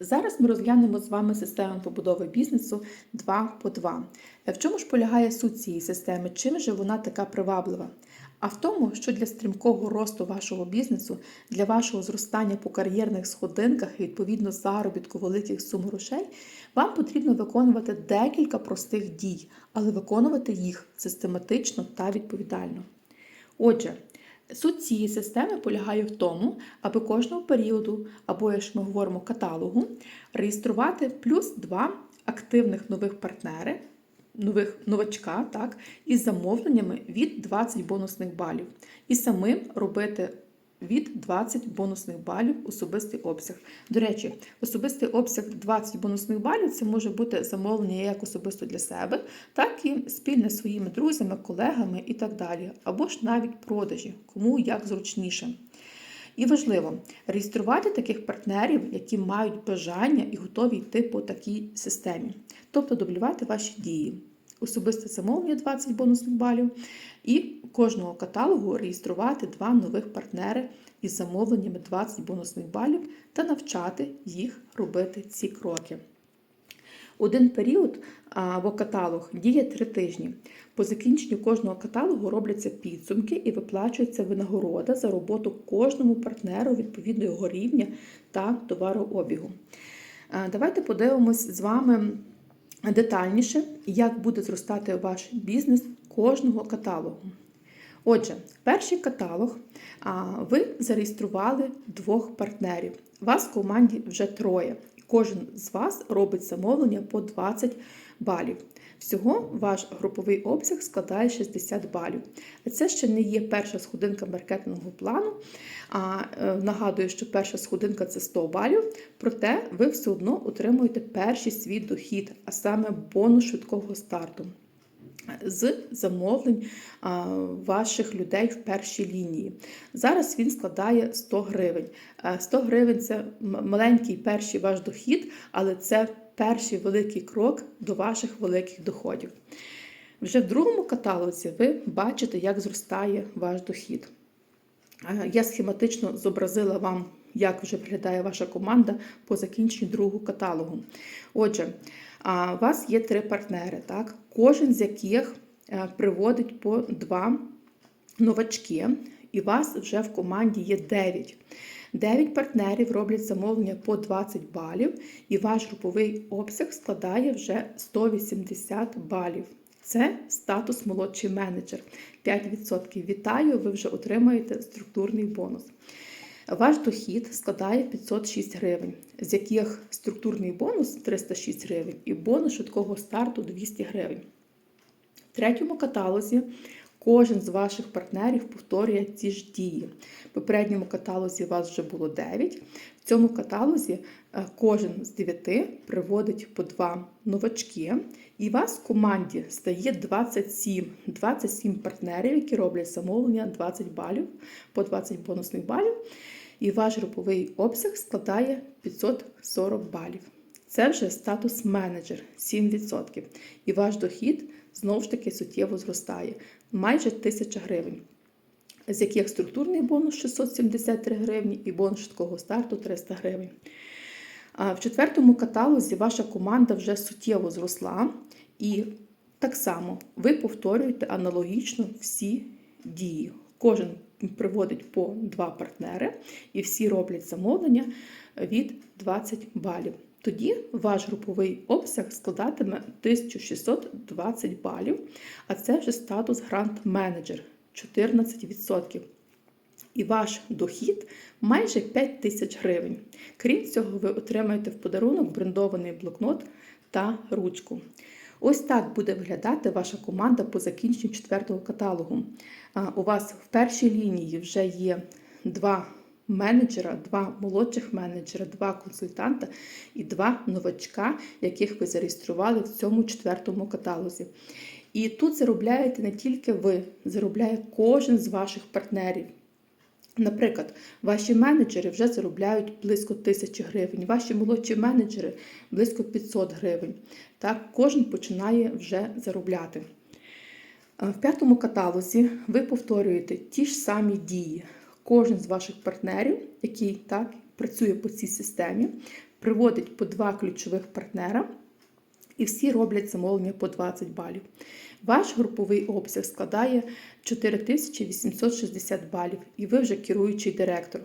Зараз ми розглянемо з вами систему побудови бізнесу 2 по 2. В чому ж полягає суть цієї системи? Чим же вона така приваблива? А в тому, що для стрімкого росту вашого бізнесу, для вашого зростання по кар'єрних сходинках і відповідно заробітку великих сум грошей, вам потрібно виконувати декілька простих дій, але виконувати їх систематично та відповідально. Отже, Суть цієї системи полягає в тому, аби кожного періоду, або як ми говоримо каталогу, реєструвати плюс два активних нових партнери, нових новачка, так, із замовленнями від 20 бонусних балів. І самим робити від 20 бонусних балів особистий обсяг. До речі, особистий обсяг 20 бонусних балів це може бути замовлення як особисто для себе, так і спільне зі своїми друзями, колегами і так далі. Або ж навіть продажі, кому як зручніше. І важливо реєструвати таких партнерів, які мають бажання і готові йти по такій системі, тобто дублювати ваші дії. Особисте замовлення 20 бонусних балів, і кожного каталогу реєструвати два нових партнери із замовленнями 20 бонусних балів та навчати їх робити ці кроки. Один період або каталог діє три тижні. По закінченню кожного каталогу робляться підсумки і виплачується винагорода за роботу кожному партнеру відповідно його рівня та товарообігу. Давайте подивимось з вами детальніше, як буде зростати ваш бізнес кожного каталогу. Отже, перший каталог ви зареєстрували двох партнерів. Вас в команді вже троє. Кожен з вас робить замовлення по 20 балів. Всього ваш груповий обсяг складає 60 балів. Це ще не є перша сходинка маркетингового плану. А е, нагадую, що перша сходинка це 100 балів, проте ви все одно отримуєте перший свій дохід, а саме бонус швидкого старту. З замовлень ваших людей в першій лінії. Зараз він складає 100 гривень. 100 гривень це маленький перший ваш дохід, але це перший великий крок до ваших великих доходів. Вже в другому каталозі ви бачите, як зростає ваш дохід. Я схематично зобразила вам, як вже виглядає ваша команда по закінченню другого каталогу. Отже, у вас є три партнери, так? кожен з яких е, приводить по два новачки, і вас вже в команді є 9. 9 партнерів роблять замовлення по 20 балів, і ваш груповий обсяг складає вже 180 балів. Це статус молодший менеджер. 5%. Вітаю, ви вже отримаєте структурний бонус. Ваш дохід складає 506 гривень, з яких структурний бонус 306 гривень і бонус швидкого старту 200 гривень. В третьому каталозі кожен з ваших партнерів повторює ці ж дії. В попередньому каталозі у вас вже було 9. В цьому каталозі е, кожен з 9 приводить по 2 новачки, і вас в команді стає 27 27 партнерів, які роблять замовлення 20 балів по 20 бонусних балів. І ваш груповий обсяг складає 540 балів. Це вже статус менеджер 7%. І ваш дохід знову ж таки суттєво зростає майже 1000 гривень, з яких структурний бонус 673 гривні і бонус швидкого старту 300 гривень. А в четвертому каталозі ваша команда вже суттєво зросла, і так само ви повторюєте аналогічно всі дії. Кожен приводить по два партнери, і всі роблять замовлення від 20 балів. Тоді ваш груповий обсяг складатиме 1620 балів, а це вже статус грант-менеджер 14%. І ваш дохід майже 5 тисяч гривень. Крім цього, ви отримаєте в подарунок брендований блокнот та ручку. Ось так буде виглядати ваша команда по закінченню четвертого каталогу. У вас в першій лінії вже є два менеджера, два молодших менеджера, два консультанта і два новачка, яких ви зареєстрували в цьому четвертому каталозі. І тут заробляєте не тільки ви, заробляє кожен з ваших партнерів. Наприклад, ваші менеджери вже заробляють близько тисячі гривень, ваші молодші менеджери близько 500 гривень. Так, Кожен починає вже заробляти. В п'ятому каталозі ви повторюєте ті ж самі дії. Кожен з ваших партнерів, який так працює по цій системі, приводить по два ключових партнера, і всі роблять замовлення по 20 балів. Ваш груповий обсяг складає 4860 балів, і ви вже керуючий директор.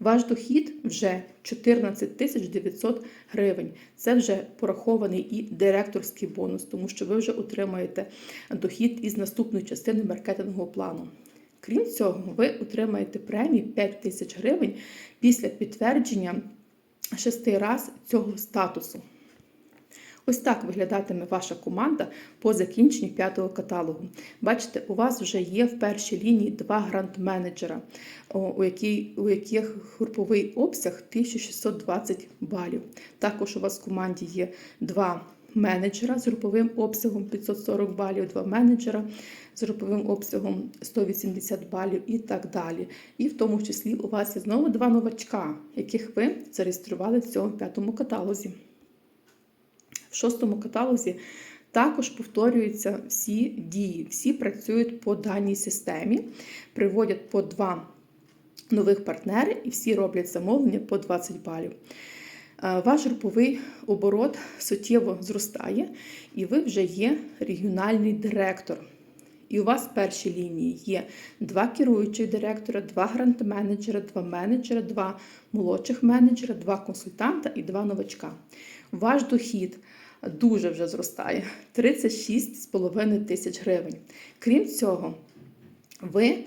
Ваш дохід вже 14 900 гривень. Це вже порахований і директорський бонус, тому що ви вже отримаєте дохід із наступної частини маркетингового плану. Крім цього, ви отримаєте премію 5 тисяч гривень після підтвердження шести раз цього статусу. Ось так виглядатиме ваша команда по закінченні п'ятого каталогу. Бачите, у вас вже є в першій лінії два грант-менеджера, у, у яких груповий обсяг 1620 балів. Також у вас в команді є два менеджера з груповим обсягом 540 балів, два менеджера з груповим обсягом 180 балів і так далі. І в тому числі у вас є знову два новачка, яких ви зареєстрували в цьому п'ятому каталозі. В шостому каталозі також повторюються всі дії, всі працюють по даній системі, приводять по два нових партнери і всі роблять замовлення по 20 балів. Ваш груповий оборот суттєво зростає, і ви вже є регіональний директор. І у вас в першій лінії є два керуючих директора, два грант-менеджера, два менеджера, два молодших менеджера, два консультанта і два новачка. Ваш дохід дуже вже зростає 36,5 тисяч гривень. Крім цього, ви е,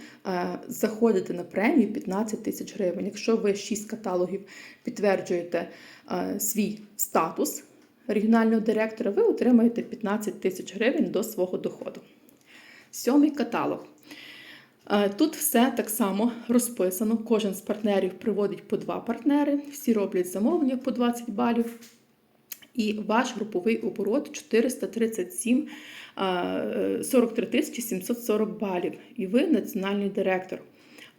заходите на премію 15 тисяч гривень. Якщо ви 6 каталогів підтверджуєте е, свій статус регіонального директора, ви отримаєте 15 тисяч гривень до свого доходу. Сьомий каталог. Е, Тут все так само розписано. Кожен з партнерів приводить по два партнери, всі роблять замовлення по 20 балів. І ваш груповий оборот 437 43 тисячі 740 балів. І ви національний директор.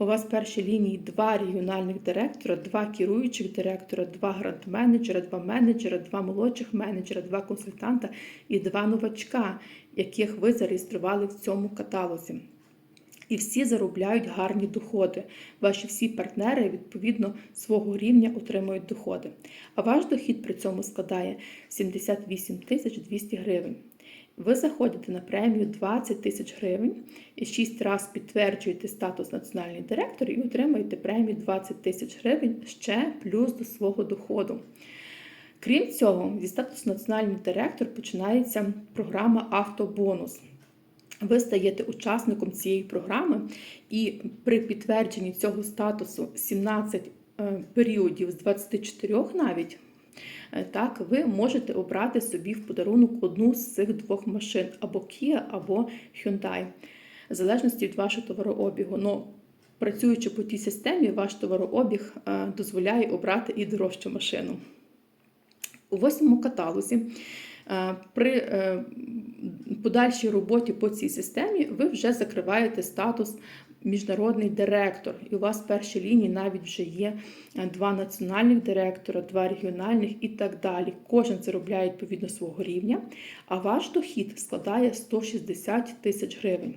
У вас в першій лінії два регіональних директора, два керуючих директора, два грант-менеджера, два менеджера, два молодших менеджера, два консультанта і два новачка, яких ви зареєстрували в цьому каталозі. І всі заробляють гарні доходи. Ваші всі партнери, відповідно, свого рівня отримують доходи. А ваш дохід при цьому складає 78 тисяч 200 гривень. Ви заходите на премію 20 тисяч гривень і 6 разів підтверджуєте статус національний директор і отримаєте премію 20 тисяч гривень ще плюс до свого доходу. Крім цього, зі статусу національний директор починається програма Автобонус. Ви стаєте учасником цієї програми, і при підтвердженні цього статусу 17 е, періодів з 24 навіть. е, Так, ви можете обрати собі в подарунок одну з цих двох машин або Kia, або Hyundai, в залежності від вашого товарообігу. Но працюючи по тій системі, ваш товарообіг е, дозволяє обрати і дорожчу машину. У восьмому каталозі при е, подальшій роботі по цій системі ви вже закриваєте статус міжнародний директор, і у вас в першій лінії навіть вже є е, два національних директора, два регіональних і так далі. Кожен заробляє відповідно свого рівня, а ваш дохід складає 160 тисяч гривень.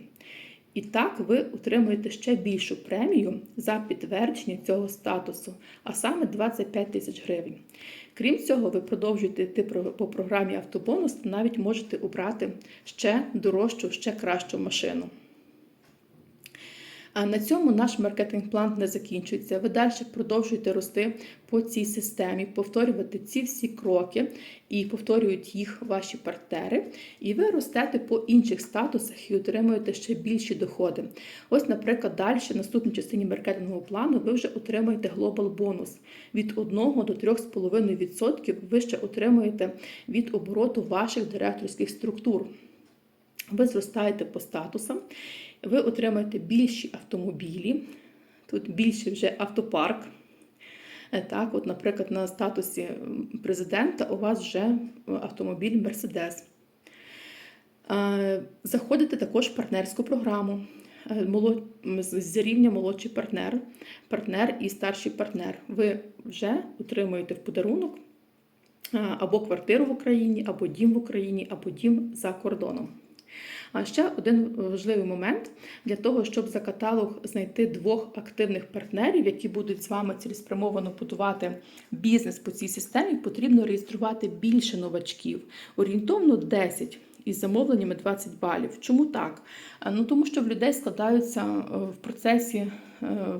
І так ви отримуєте ще більшу премію за підтвердження цього статусу, а саме 25 тисяч гривень. Крім цього, ви продовжуєте йти по програмі автобонус, та навіть можете обрати ще дорожчу, ще кращу машину. А на цьому наш маркетинг-план не закінчується. Ви далі продовжуєте рости по цій системі, повторювати ці всі кроки і повторюють їх ваші партнери. І ви ростете по інших статусах і отримуєте ще більші доходи. Ось, наприклад, далі, в наступній частині маркетингового плану, ви вже отримаєте глобал бонус від 1 до 3,5% ви ще отримуєте від обороту ваших директорських структур. Ви зростаєте по статусам, ви отримаєте більші автомобілі, тут більший вже автопарк. Е, Так, от, Наприклад, на статусі президента у вас вже автомобіль Мерседес. Заходите також в партнерську програму. Е. З рівня молодший партнер, партнер і старший партнер. Ви вже отримуєте в подарунок або квартиру в Україні, або дім в Україні, або дім за кордоном. А ще один важливий момент для того, щоб за каталог знайти двох активних партнерів, які будуть з вами цілеспрямовано будувати бізнес по цій системі, потрібно реєструвати більше новачків, орієнтовно 10 із замовленнями 20 балів. Чому так? Ну тому що в людей складаються е, в процесі е,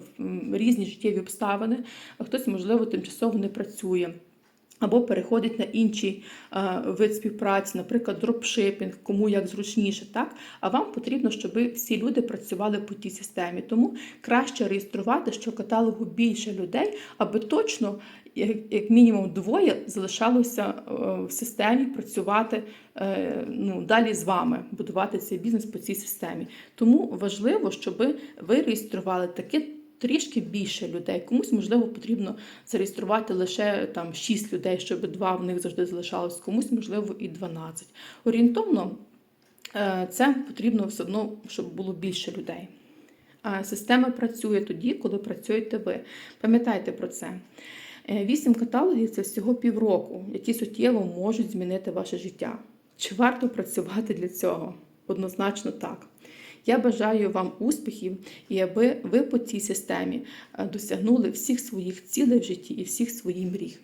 різні життєві обставини, хтось, можливо, тимчасово не працює. Або переходить на інший е, вид співпраці, наприклад, дропшипінг, кому як зручніше, так? А вам потрібно, щоб всі люди працювали по тій системі. Тому краще реєструвати, що каталогу більше людей, аби точно, як, як мінімум, двоє залишалося е, в системі працювати е, ну, далі з вами, будувати цей бізнес по цій системі. Тому важливо, щоб ви реєстрували таке трішки більше людей. Комусь, можливо, потрібно зареєструвати лише там 6 людей, щоб два в них завжди залишалось, комусь, можливо, і 12. Орієнтовно е, це потрібно все одно, щоб було більше людей. А Система працює тоді, коли працюєте ви. Пам'ятайте про це. Е, Вісім каталогів це всього півроку, які суттєво можуть змінити ваше життя. Чи варто працювати для цього? Однозначно так. Я бажаю вам успіхів і аби ви по цій системі е, досягнули всіх своїх цілей в житті і всіх своїх мрій.